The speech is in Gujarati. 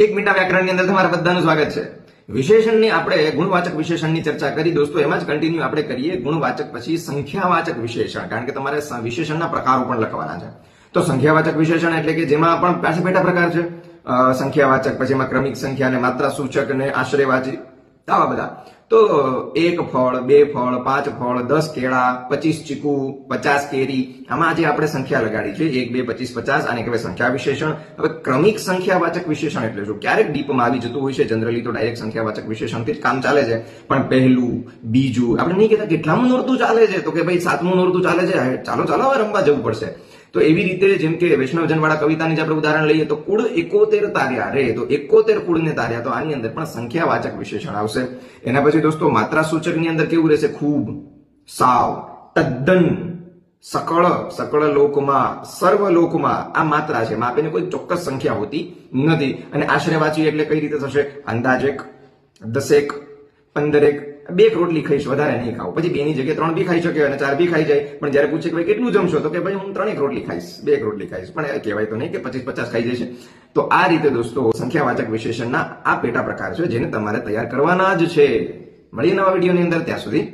એક મીઠા વ્યાકરણની અંદર તમારા બધાનું સ્વાગત છે. વિશેષણની આપણે ગુણવાચક વિશેષણની ચર્ચા કરી. દોસ્તો, એમાં જ કન્ટિન્યુ આપણે કરીએ ગુણવાચક પછી સંખ્યાવાચક વિશેષણ. કારણ કે તમારે વિશેષણના પ્રકારો પણ લખવાના છે. તો સંખ્યાવાચક વિશેષણ એટલે કે જેમાં પણ પાસે પેટા પ્રકાર છે. સંખ્યાવાચક, પછી એમાં ક્રમિક સંખ્યા અને માત્રા સૂચક અને આશ્રયવાચી આવા બધા. તો એક ફળ, બે ફળ, પાંચ ફળ, દસ કેળા, પચીસ ચીકુ, પચાસ કેરી. આમાં આજે આપણે સંખ્યા લગાડી છે. એક, બે, પચીસ, પચાસ આને કહેવાય સંખ્યા વિશેષણ. હવે ક્રમિક સંખ્યાવાચક વિશેષણ એટલે શું? ક્યારેક ડીપમાં આવી જતું હોય છે, જનરલી તો ડાયરેક્ટ સંખ્યાવાચક વિશેષણથી જ કામ ચાલે છે. પણ પહેલું, બીજું, આપણે નહીં કહેતા કેટલામું નોરતું ચાલે છે. તો કે ભાઈ સાતમું નોરતું ચાલે છે. ચાલો ચાલો, હવે રમવા જવું પડશે. તો એવી રીતે જેમ કે વૈષ્ણવજનવાળા કવિતાની જે આપણે ઉદાહરણ લઈએ, તો કુળ એકોતેર તાર્યા રે, તો એકોતેર કુળને તાર્યા, તો આની અંદર પણ સંખ્યાવાચક વિશેષણ આવશે. એના પછી દોસ્તો, માત્રા સૂચકની અંદર કેવું રહેશે? ખૂબ, સાવ, તદ્દન, સકળ સકળ લોકમાં, સર્વ લોકમાં આ માત્રા છે. માપીને કોઈ ચોક્કસ સંખ્યા હોતી નથી. અને આશ્રયવાચી એટલે કઈ રીતે થશે? અંદાજેક દસેક, પંદરેક, બે રોટલી ખાઈશ, વધારે નહીં ખાવ પછી બેની જગ્યાએ ત્રણ બી ખાઈ શકે અને ચાર બી ખાઈ જાય. પણ જ્યારે પૂછે કે ભાઈ કેટલું જમશો? તો કે ભાઈ હું ત્રણેક રોટલી ખાઈશ, બે રોટલી ખાઈશ. પણ કહેવાય તો નહીં કે પચીસ પચાસ ખાઈ જશે. તો આ રીતે દોસ્તો સંખ્યાવાચક વિશેષણના આ પેટા પ્રકાર છે, જેને તમારે તૈયાર કરવાના જ છે. મળીએ નવા વિડીયોની અંદર. ત્યાં સુધી